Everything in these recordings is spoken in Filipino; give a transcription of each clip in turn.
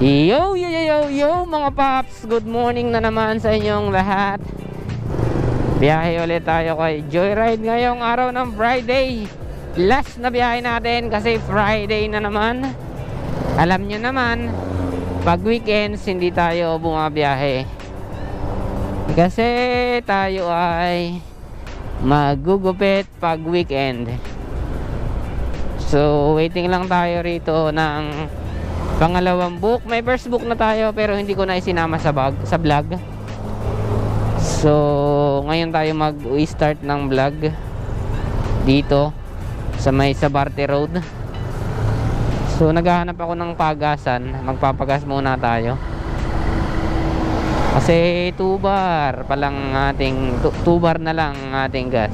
Yo, yo, yo, yo, yo, mga paps. Good morning na naman sa inyong lahat. Biyahe ulit tayo kay Joyride ngayong araw ng Friday. Last na biyahe natin kasi Friday na naman. Alam nyo naman, pag weekends hindi tayo bumabiyahe. Kasi tayo ay magugupit pag weekend. So, waiting lang tayo rito ng pangalawang book. May first book na tayo pero hindi ko na isinama sa, bag, sa vlog. So, ngayon tayo mag-start ng vlog dito sa may Sabarte Road. So, naghahanap ako ng pagasan. Magpapagas muna tayo. Kasi 2 bar pa lang ating 2 bar na lang ang ating gas.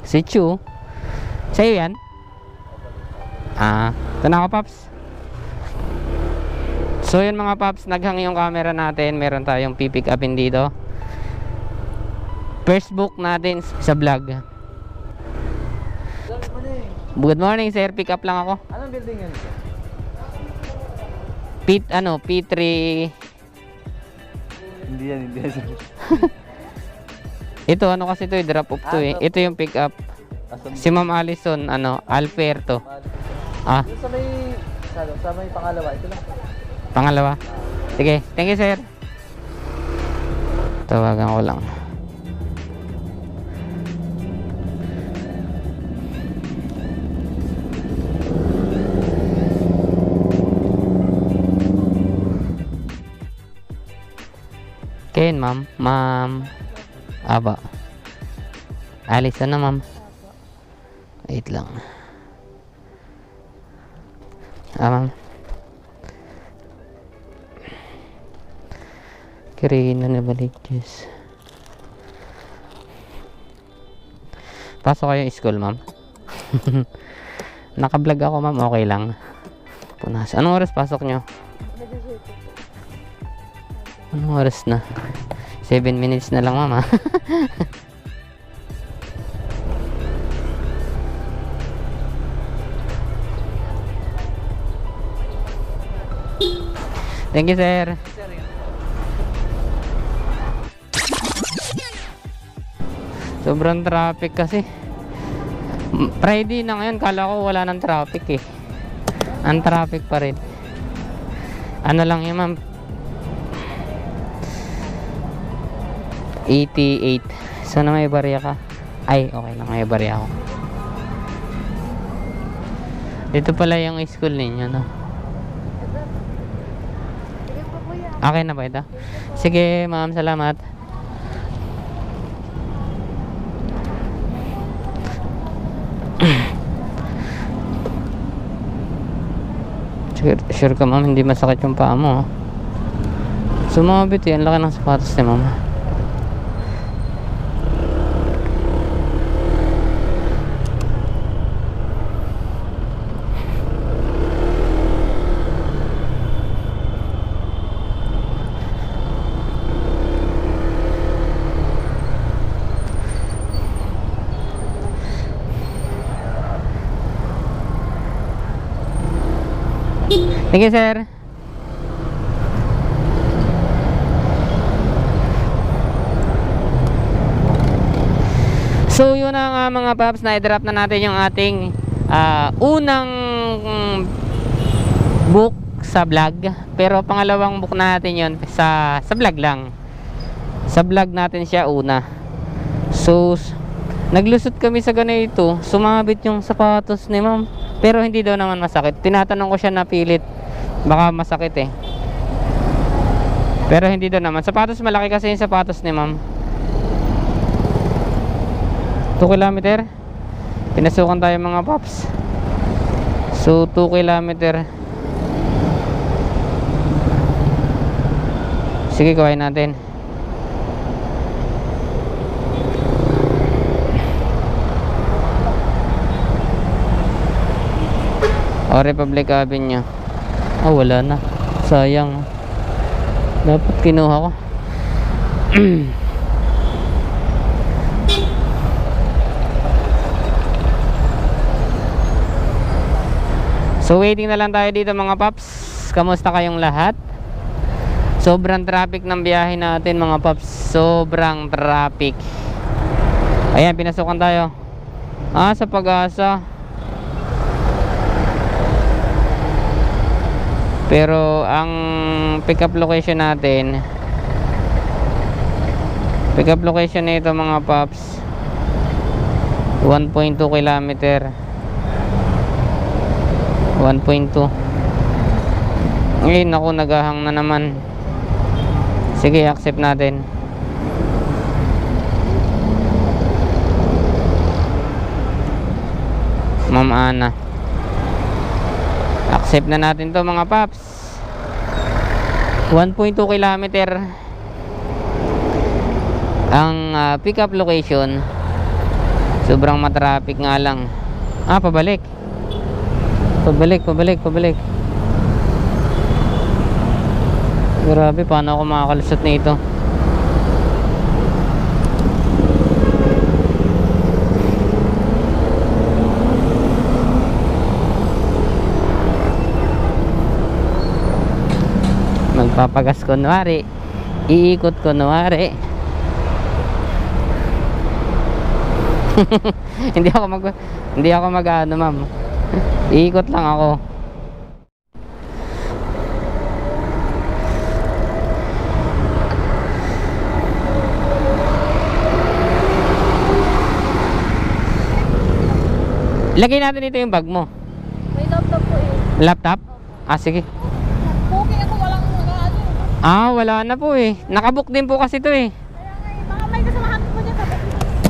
Si Chu. Sa'yo yan? Ah, ito na ako, Paps. So yun mga Paps, naghang yung camera natin. Meron tayong pipick upin dito. First book natin sa vlog. Good morning, sir. Pick up lang ako. Anong building yan? P, ano, P3 Hindi yan, hindi yan. Ito ano kasi ito, eh, drop off to eh. Ito yung pick up. Si Ma'am Allison, ano, Alberto. Ah, Yung sa may, sa, sa may pangalawa, ito lang. pangalawa. Sige, thank you sir. Tawagan ko lang. Ken, ma'am. Ma'am. Aba. Alice na, ma'am. Wait lang. Ah, ma'am. Karina na balik, Diyos. Pasok kayo school, ma'am. Naka-vlog ako, ma'am. Okay lang. Punas. Anong oras pasok nyo? Anong oras na? 7 minutes na lang, ma'am, ha? Thank you, sir. Sobrang traffic kasi. Friday na ngayon, kala ko wala ng traffic eh. Ang traffic pa rin. Ano lang yun, ma'am? 88. Sana may barya ka? Ay, okay lang, may barya ako. Dito pala yung school ninyo, no? Okay na ba ito? Sige, ma'am, salamat. Sure, sure ka ma'am, hindi masakit yung paa mo. ah. Sumabit yan, laki ng sapatos ni ma'am. Thank you, sir. So, yun na nga mga paps, na-drop na natin yung ating ah, unang mm, book sa vlog. Pero pangalawang book natin yun sa, sa vlog lang. Sa vlog natin siya una. So, naglusot kami sa ganito. Sumabit yung sapatos ni ma'am. Pero hindi daw naman masakit. Tinatanong ko siya na pilit. Baka masakit eh. Pero hindi daw naman. Sapatos malaki kasi yung sapatos ni ma'am. 2 kilometer. Pinasukan tayo mga paps. So 2 kilometer. Sige, kawain natin. O Republic Avenue. Oh, wala na. Sayang. Dapat kinuha ko. So waiting na lang tayo dito mga paps. Kamusta kayong lahat? Sobrang traffic ng biyahe natin mga paps. Sobrang traffic. Ayan, pinasukan tayo. Ah, sa pag-asa. Pero ang pick up location natin Pick up location nito mga paps 1.2 kilometer. 1.2 Ngayon ako naghahang na naman. Sige accept natin. Ma'am Ana Accept na natin to mga paps 1.2 kilometer Ang ah, pick up location Sobrang matraffic nga lang Ah pabalik Pabalik, pabalik, pabalik. Grabe, paano ako makakalusot nito? Magpapagas kunwari. Iikot kunwari. hindi ako mag hindi ako mag ano ma'am Iikot lang ako. Lagay natin dito yung bag mo. May laptop po eh. Laptop? Ah, sige. Okay ako, walang mga ano. Ah, wala na po eh. Nakabook din po kasi to eh. Baka may kasamahan po dyan. Ko,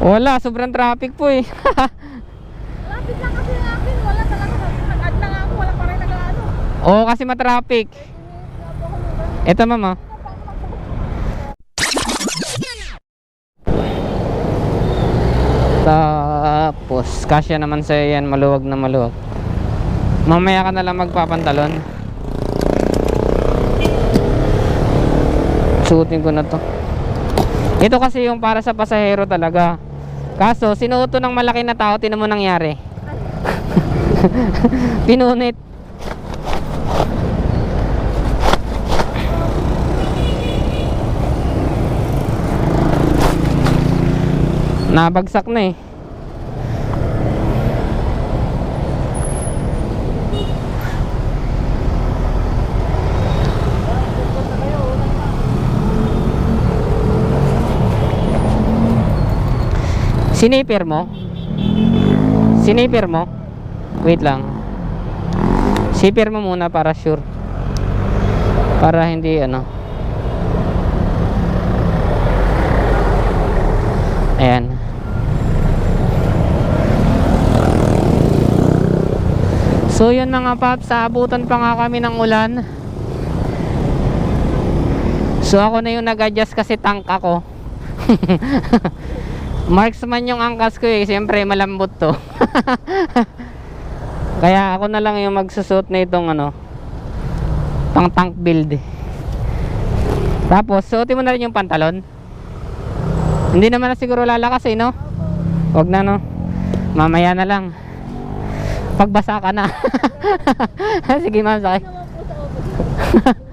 Wala, sobrang traffic po eh. lapit lang kasi yung akin. Wala talaga. Nag-add na nga ako, wala pa rin nag-ano. Oo, kasi matraffic. Ito mama. Tapos, kasya naman sa yan, maluwag na maluwag. Mamaya ka na lang magpapantalon. Suotin ko na to. Ito kasi yung para sa pasahero talaga. Kaso, sinuot to ng malaki na tao, tinan mo nangyari. Pinunit. Nabagsak na eh. Siniper mo? Siniper mo? Wait lang. Sipir mo muna para sure. Para hindi ano. Ayan. So yun mga paps, saabutan pa nga kami ng ulan. So ako na yung nag-adjust kasi tank ako. Marksman yung angkas ko eh, siyempre malambot to. Kaya ako na lang yung magsusot na itong ano, pang tank build. Tapos, suotin mo na rin yung pantalon. Hindi naman na siguro lalakas eh, no? Huwag na, no? Mamaya na lang. Pagbasa ka na. Sige, ma'am, sakay. Naman po sa office.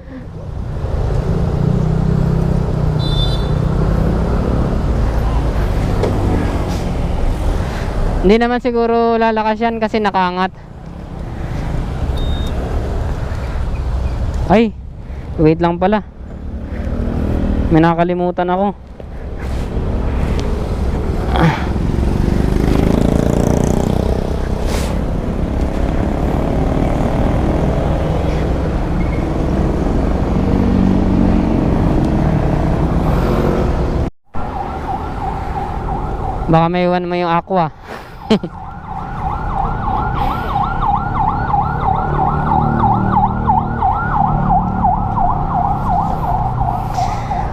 Hindi naman siguro lalakas yan kasi nakaangat. Ay, wait lang pala. May nakakalimutan ako. Baka may iwan mo yung aqua.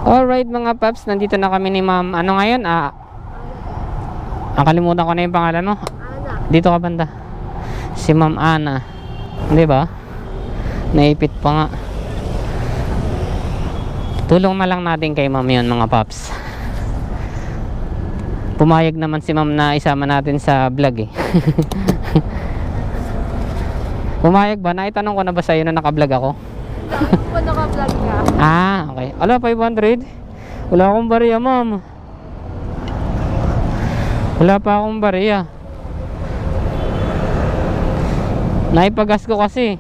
Alright mga paps, nandito na kami ni ma'am. Ano ngayon? Ah, nakalimutan ko na yung pangalan mo. Ana. Dito ka banda. Si ma'am Ana. Di ba? Naipit pa nga. Tulong na lang natin kay ma'am yun mga paps. Pumayag naman si ma'am na isama natin sa vlog eh. Pumayag ba? Naitanong ko na ba sa'yo na naka-vlog ako? Bakit po naka-vlog ka? Ah, okay. Ala, 500? Wala akong bariya, ma'am. Wala pa akong bariya. Naipagas ko kasi.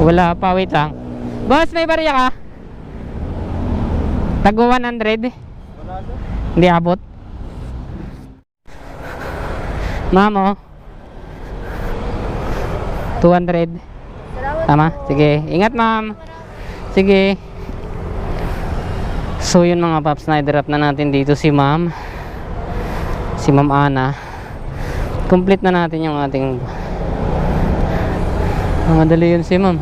Wala pa, wait lang. Boss, may bariya ka? Tago 100? Hindi abot. Ma'am, oh. 200. Salamat Tama? Sige. Ingat, ma'am. Sige. So, yun mga paps, na-drop na natin dito si ma'am. Si ma'am Ana. Complete na natin yung ating mga dali yun si ma'am.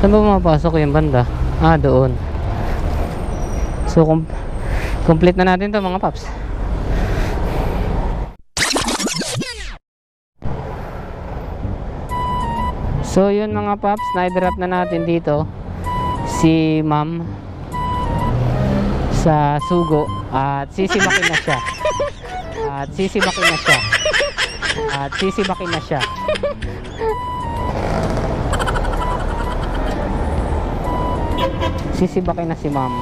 Saan ba mapasok yung banda? Ah, doon. So, com- complete na natin to mga paps. So yun mga paps, na-drop na natin dito si ma'am sa sugo at sisibakin na siya. At sisibakin na siya. At sisibakin na siya. Sisibakin na si ma'am.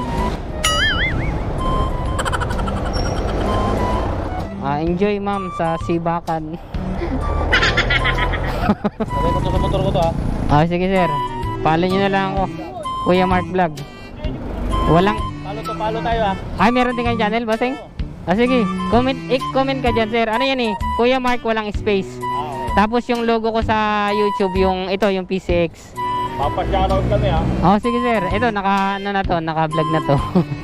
Enjoy ma'am sa sibakan. Sabay ko sa motor ko to ah. Ah, sige sir. Follow nyo na lang ako. Kuya Mark Vlog. Walang... Palo to, palo tayo ah. Ay, meron din kayong channel, bossing? Ah, sige. Comment, i-comment ka dyan, sir. Ano yan eh? Kuya Mark, walang space. Ah, Tapos yung logo ko sa YouTube, yung ito, yung PCX. Papashoutout kami ah. Oh, sige sir. Ito, naka, ano na to, naka-vlog na to.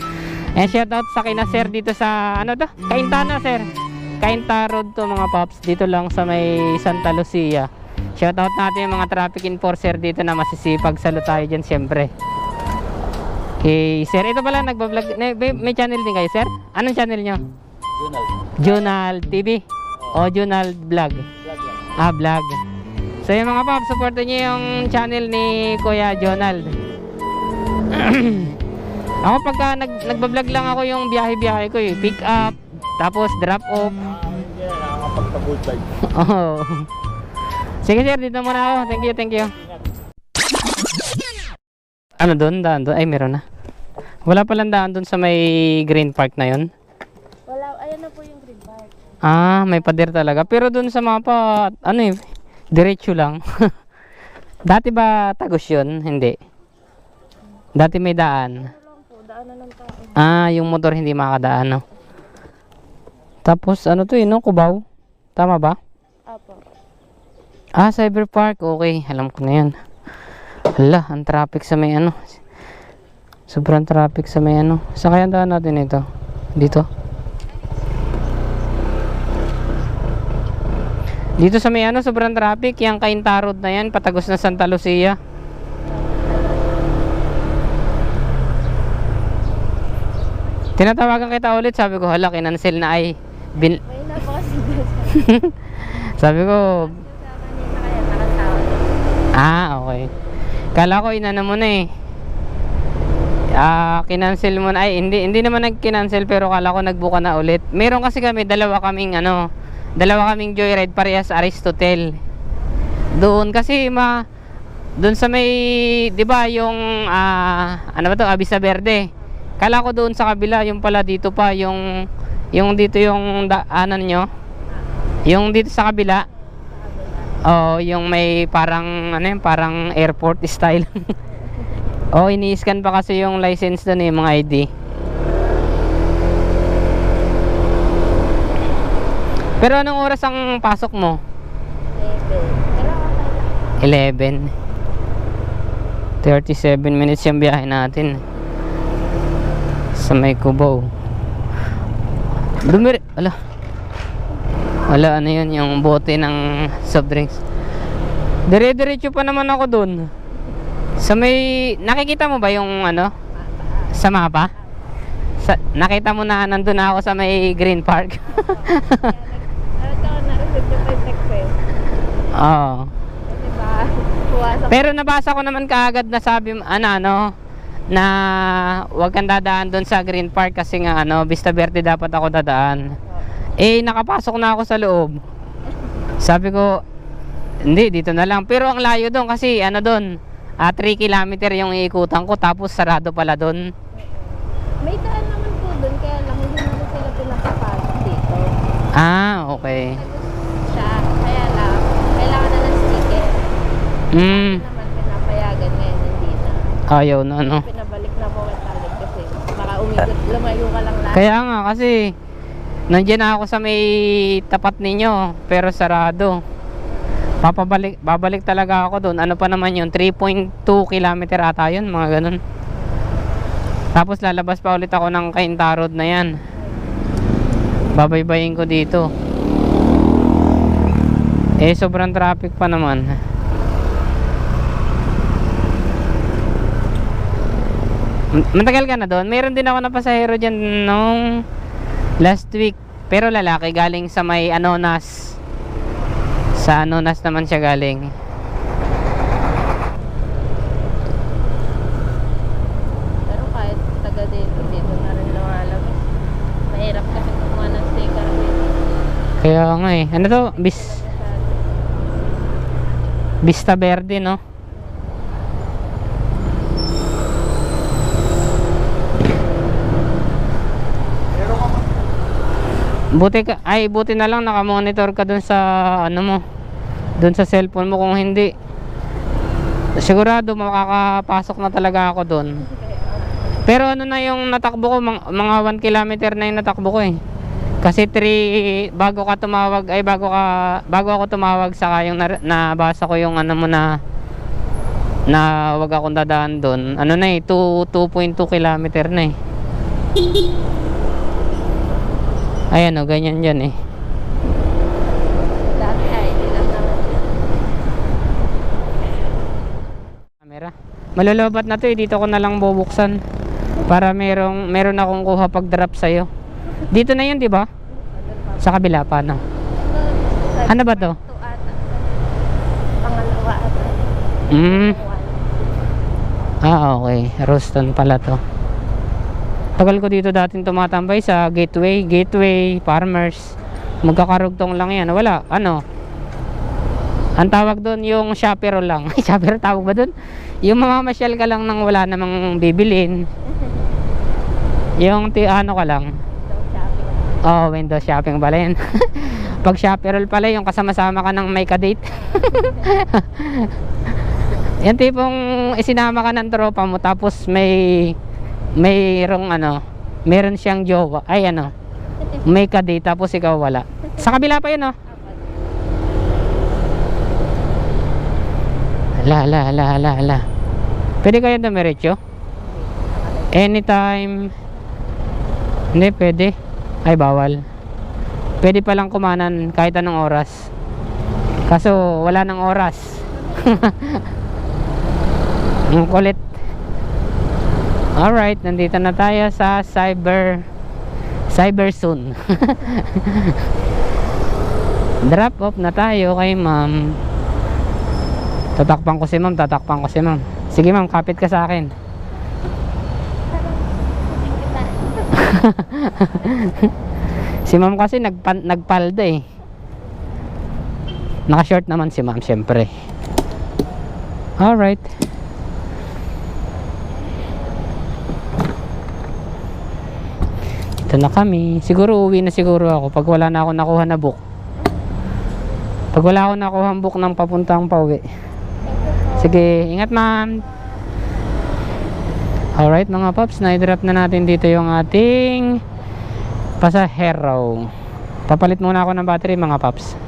And shoutout sa kina sir dito sa, ano to? Kaintana, sir. Kainta Road to mga paps. Dito lang sa may Santa Lucia. Shoutout natin yung mga traffic enforcer dito na masisipag. Salute tayo dyan, syempre. Okay, sir. Ito pala, nagbablog. May, channel din kayo, sir? Anong channel nyo? Junal. Junal TV? O Junal Vlog? Vlog lang. Ah, vlog. So yung mga paps, supportan niyo yung channel ni Kuya Jonald. ako pagka nag, nagbablog lang ako yung biyahe-biyahe ko eh. Pick up, tapos drop off. Hindi na nakakapagpa-good. Oh. Sige sir, dito muna ako. Thank you, thank you. Ano doon? Daan doon? Ay, meron na. Wala palang daan doon sa may Green Park na yon. Wala, ayan na po yung green park. Ah, may pader talaga. Pero doon sa mapa, ano eh, diretso lang. Dati ba tagos yun? Hindi. Dati may daan. Ano lang po, daanan ng tao. Ah, yung motor hindi makadaan, no? Tapos, ano to eh, no? Kubaw? Tama ba? Apo. Ah, Cyber Park. Okay, alam ko na yan. Hala, ang traffic sa may ano. Sobrang traffic sa may ano. Saan kaya daan natin ito? Dito? Dito sa may ano, sobrang traffic. Yung Cainta Road na yan, patagos na Santa Lucia. Tinatawagan kita ulit, sabi ko, hala, kinancel na ay. Bin sabi ko. Ah, okay. Kala ko inana mo na eh. Ah, kinancel mo na. Ay, hindi, hindi naman nag-cancel pero kala ko nagbuka na ulit. Meron kasi kami, dalawa kaming ano, dalawa kaming joyride parehas Aristotle. Doon kasi ma, doon sa may, di ba yung, ah, ano ba to, Abisa Verde. Kala ko doon sa kabila, yung pala dito pa, yung, yung dito yung daanan nyo. Yung dito sa kabila, Oh, yung may parang ano yun, parang airport style. oh, ini-scan pa kasi yung license doon eh, mga ID. Pero anong oras ang pasok mo? Bebe. Pero okay lang. 11. 37 minutes yung biyahe natin. Sa may Cubao. Dumir... Ala. Wala, ano yun, yung bote ng soft drinks. Dire-diretso pa naman ako dun. Sa may... Nakikita mo ba yung ano? Sa mapa? Sa, nakita mo na nandun na ako sa may Green Park? Oo. Puwasok. Pero nabasa ko naman kaagad na sabi, ano, ano, na huwag kang dadaan doon sa Green Park kasi nga, ano, Vista Verde dapat ako dadaan. Eh, nakapasok na ako sa loob. Sabi ko, hindi, dito na lang. Pero ang layo doon kasi, ano doon, ah, 3 kilometer yung iikutan ko, tapos sarado pala doon. May daan naman po doon, kaya lang hindi naman sila pinapapasok dito. Ah, okay. Siya, kaya lang, kailangan na ng sticker. Hmm, naman pinapayagan ngayon, hindi na. Ayaw na, ano. Pinabalik na po ang talit kasi baka umikot, lumayo ka lang lahat. Kaya nga kasi nandiyan na ako sa may tapat ninyo pero sarado. Papabalik babalik talaga ako doon. Ano pa naman 'yun? 3.2 kilometer ata 'yun, mga ganun. Tapos lalabas pa ulit ako ng Cainta Road na 'yan. Babaybayin ko dito. Eh sobrang traffic pa naman. Matagal ka na doon? Meron din ako na pasahero dyan nung last week. Pero lalaki galing sa may Anonas. Sa Anonas naman siya galing. Pero kahit taga dito, dito na rin lumalabas. Mahirap kasi kumuha ng sticker dito. Kaya nga eh. Ano to? Bis, Masyado. Vista Verde no? Buti ka, ay buti na lang naka-monitor ka dun sa ano mo. Dun sa cellphone mo kung hindi. Sigurado makakapasok na talaga ako dun. Pero ano na yung natakbo ko, mga, mga 1 kilometer na yung natakbo ko eh. Kasi 3 bago ka tumawag ay bago ka bago ako tumawag sa yung na, nabasa ko yung ano mo na na wag akong dadaan doon. Ano na eh 2 2.2 kilometer na eh. Ayan o, ganyan dyan eh. Camera. Malolobat na to eh, dito ko na lang bubuksan. Para merong meron akong kuha pag drop sa'yo. Dito na yan, di ba? Sa kabila pa, no? Ano ba to? Pangalawa ata. Mm. Ah, okay. Roston pala to. Tagal ko dito dating tumatambay sa Gateway, Gateway, Farmers. Magkakarugtong lang yan. Wala, ano? Ang tawag doon yung shopero lang. shopero tawag ba doon? Yung mamamasyal ka lang nang wala namang bibilin. Yung ti ano ka lang. Oh, window shopping pala yan. Pag shopperol pala yung kasama-sama ka ng may kadate. Yan tipong isinama ka ng tropa mo tapos may mayroong ano, meron siyang jowa. Ay ano, may kadate tapos ikaw wala. Sa kabila pa yun oh. Hala, hala, hala, hala, hala. Pwede kayo dumiretso? Anytime. Hindi, pwede. Ay, bawal. Pwede palang kumanan kahit anong oras. Kaso, wala nang oras. Ang kulit. Alright, nandito na tayo sa cyber cyber soon. Drop off na tayo kay ma'am. Tatakpan ko si ma'am, tatakpan ko si ma'am. Sige ma'am, kapit ka sa akin. Si ma'am kasi nagpan, nagpalda eh. Naka-short naman si ma'am, syempre. Alright. Ito na kami. Siguro uwi na siguro ako pag wala na ako nakuha na book. Pag wala ako nakuha ang book ng papuntang pauwi. Sige, ingat ma'am. Alright mga paps, na-drop na natin dito yung ating pasahero. Papalit muna ako ng battery mga paps.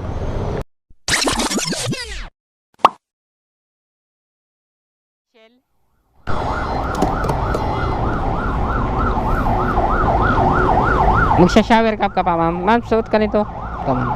Magsha-shower cap ka pa, ma'am. Ma'am, suot ka nito. Come on.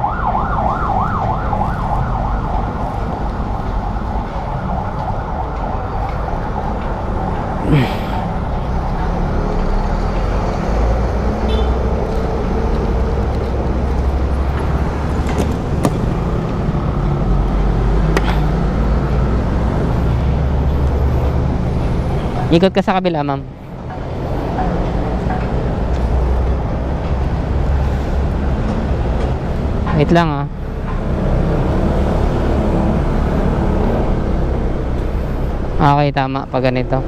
Ikot ka sa kabila, ma'am. Wait lang ah. Okay, tama. Pag ganito.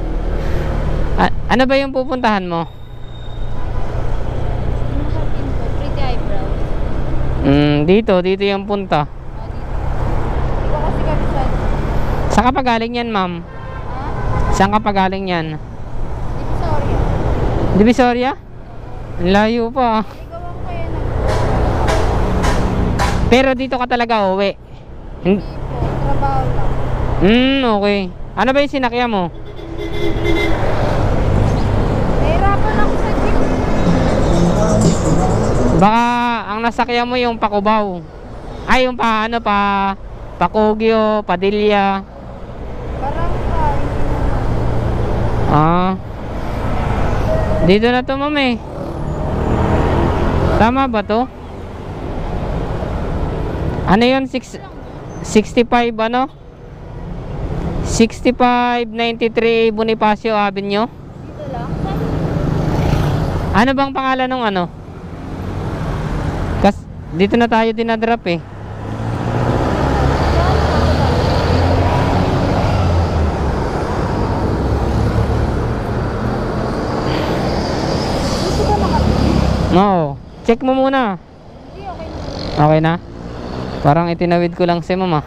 A- ano ba yung pupuntahan mo? Pretty eyebrows. Mm, dito, dito yung punta. Oh. Saan ka pa galing yan, ma'am? Saan ka pa galing yan? Divisoria. Divisoria? Ang layo pa. ah. Ligawan ko yan ng Pero dito ka talaga uwi. Hin- tipo. Trabaho lang. Hmm, okay. Ano ba yung sinakya mo? Nahirapan ako sa jeep. Baka ang nasakya mo yung Pakubaw. Ay, yung pa ano pa Pakugyo. Hindi naman. Ah. Dito na to, ma'am eh. Tama ba to? Ano yun? Six, 65 ano? 6593 Bonifacio Avenue. Dito lang. Ano bang pangalan ng ano? Kas dito na tayo dinadrop eh. Oo. Check mo muna. Hindi, okay na. Okay na? Parang itinawid ko lang si mama.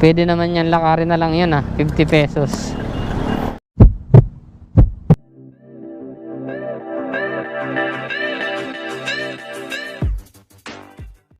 Pwede naman yan lakarin na lang yun ah. 50 pesos.